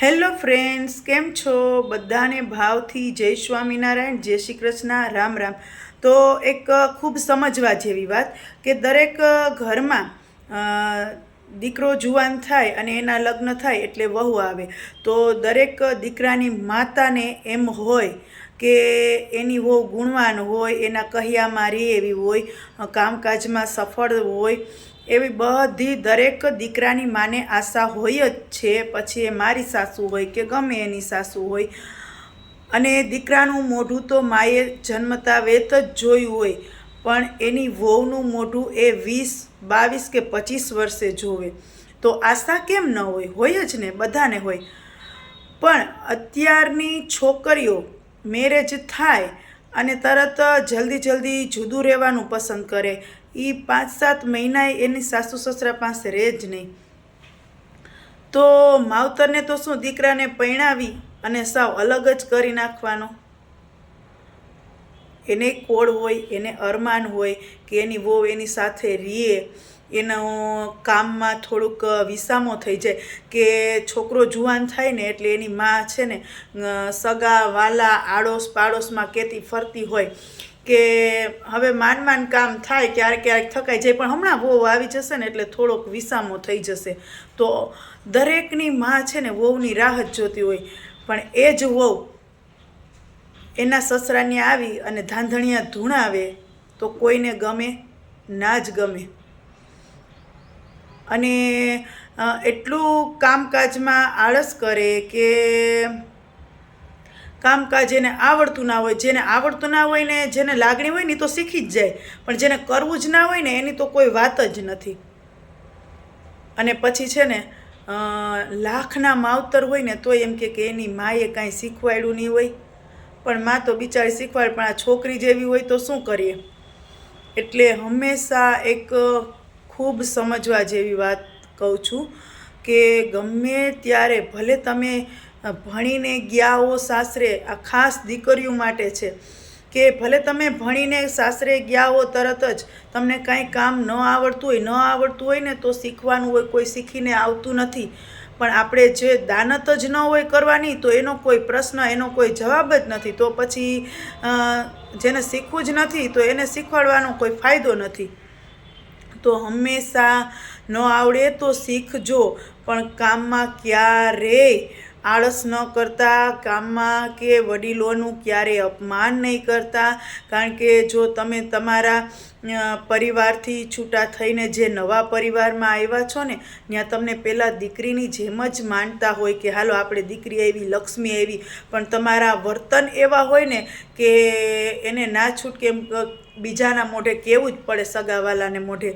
Hello friends, કેમ છો? બધાને ભાવથી જય સ્વામિનારાયણ, જય શ્રી કૃષ્ણ, રામ રામ. તો એક ખૂબ સમજવા જેવી વાત કે દરેક ઘરમાં દીકરો જુવાન થાય અને એના લગ્ન થાય એટલે વહુ આવે. તો દરેક દીકરાની માતાને એમ હોય કે એની વહુ ગુણવાન હોય, એના કહ્યામાં રહે એવી હોય કામકાજમાં સફળ હોય, એવી બધી દરેક દીકરાની માને આશા હોય જ છે. પછી એ મારી સાસુ હોય કે ગમે એની સાસુ હોય. અને દીકરાનું મોઢું તો માએ જન્મતા વેત જ જોયું હોય, પણ એની વહુનું મોઢું એ વીસ, બાવીસ કે પચીસ વર્ષે જોવે. તો આશા કેમ ન હોય? હોય જ ને, બધાને હોય. પણ અત્યારની છોકરીઓ મેરેજ થાય અને તરત જલ્દી જલ્દી જુદું રહેવાનું પસંદ કરે. એ પાંચ સાત મહિના એની સાસુ સસરા પાસે રહે જ નહીં. તો માવતરને તો શું દીકરાને પરણાવી અને સાવ અલગ જ કરી નાખવાનો? એને કોળ હોય, એને અરમાન હોય કે એની વહુ એની સાથે રીએ એનો કામમાં થોડુંક વિસામો થઈ જાય કે છોકરો જુવાન થાય ને એટલે એની માં છે ને સગા, વાલા, આડોશ પાડોશમાં કહેતી ફરતી હોય કે હવે માન માન કામ થાય, ક્યારેક ક્યારેક થકાઈ જાય, પણ હમણાં વહુ આવી જશે ને એટલે થોડોક વિસામો થઈ જશે. તો દરેકની માં છે ને વહુની રાહ જ જોતી હોય. પણ એ જ વહુ એના સસરાને આવી અને ધાંધણિયા ધૂણાવે તો કોઈને ગમે? ના જ ગમે. અને એટલું કામકાજમાં આળસ કરે કે કામકાજ એને આવડતું ના હોય, જેને આવડતું ના હોય ને જેને લાગણી હોય ને તો શીખી જ જાય. પણ જેને કરવું જ ના હોય ને એની તો કોઈ વાત જ નથી. અને પછી છે ને લાખના માવતર હોય ને તોય એમ કે એની માએ કાંઈ શીખવાડ્યું નહીં હોય. પણ માં તો બિચારી શીખવાડ, પણ આ છોકરી જેવી હોય તો શું કરીએ? એટલે હંમેશા એક ખૂબ સમજવા જેવી વાત કહું છું કે ગમે ત્યારે ભલે તમે ભણીને ગયા હો સાસરે આ ખાસ દીકરીઓ માટે છે કે ભલે તમે ભણીને સાસરે ગયા હો તરત જ તમને કાંઈ કામ ન આવડતું હોય, ન આવડતું હોય ને તો શીખવાનું હોય, કોઈ શીખીને આવતું નથી. પણ આપણે જે દાનત જ ન હોય કરવાની તો એનો કોઈ પ્રશ્ન, એનો કોઈ જવાબ જ નથી. તો પછી જેને શીખવું જ નથી તો એને શીખવાડવાનો કોઈ ફાયદો નથી. તો હંમેશા ન આવડે તો શીખજો. પણ કામમાં ક્યારેય આળસ ન કરતા, કામમાં કે વડીલોનું ક્યારેય અપમાન નહીં કરતા, કારણ કે જો તમે તમારા પરિવારથી છૂટા થઈને જે નવા પરિવારમાં આવ્યા છો ને, ત્યાં તમને પહેલાં દીકરીની જેમ જ માનતા હોય કે, હાલો, આપણે દીકરી આવી, લક્ષ્મી આવી. પણ તમારા વર્તન એવા હોય ને કે એને ના છૂટકે એમ બીજાના મોઢે કહેવું જ પડે, સગાવાલાને મોઢે,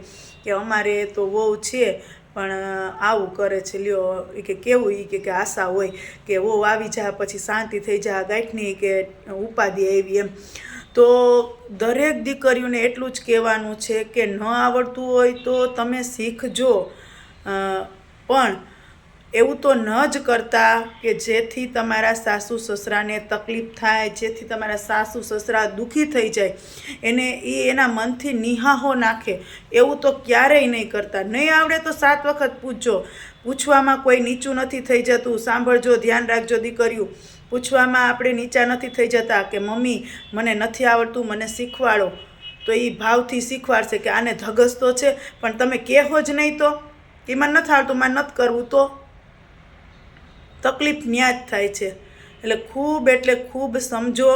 કે અમારે તો વહુ છે પણ આવું કરે છે, લ્યો એ કે કેવું એ કે આશા હોય કે ઓ આવી જા, પછી શાંતિ થઈ જા, ગાંઠની કે ઉપાધિ આવી એમ. તો દરેક દીકરીઓને એટલું જ કહેવાનું છે કે ન આવડતું હોય તો તમે શીખજો. પણ એવું તો ન જ કરતા કે જેથી તમારા સાસુ સસરાને તકલીફ થાય, જેથી તમારા સાસુ સસરા દુઃખી થઈ જાય. એને એ એના મનથી નિહાહો નાખે. એવું તો ક્યારેય નહીં કરતા. નહીં આવડે તો સાત વખત પૂછજો. પૂછવામાં કોઈ નીચું નથી થઈ જતું. સાંભળજો, ધ્યાન રાખજો દીકરીયું પૂછવામાં આપણે નીચા નથી થઈ જતા કે, મમ્મી, મને નથી આવડતું, મને શીખવાડો. તો એ ભાવથી શીખવાડશે કે, આને ધગસ તો છે, પણ તમે કહેવો જ નહીં તો. એમાં નથી આવડતું, મારે નથી કરવું તો. તકલીફ ન્યા જ થાય છે. એટલે ખૂબ એટલે ખૂબ સમજો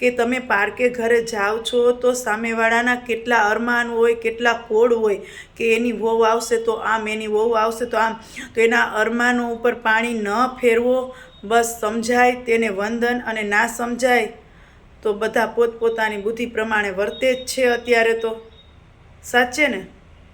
કે તમે પાર્કે ઘરે જાઓ છો તો સામેવાળાના કેટલા અરમાન હોય, કેટલા કોડ હોય કે એની વહુ આવશે તો આમ, એની વહુ આવશે તો આમ. તો એના અરમાનો ઉપર પાણી ન ફેરવો, બસ સમજાય તેને વંદન અને ના સમજાય તો બધા પોતપોતાની બુદ્ધિ પ્રમાણે વર્તે જ છે અત્યારે તો. સાચે ને?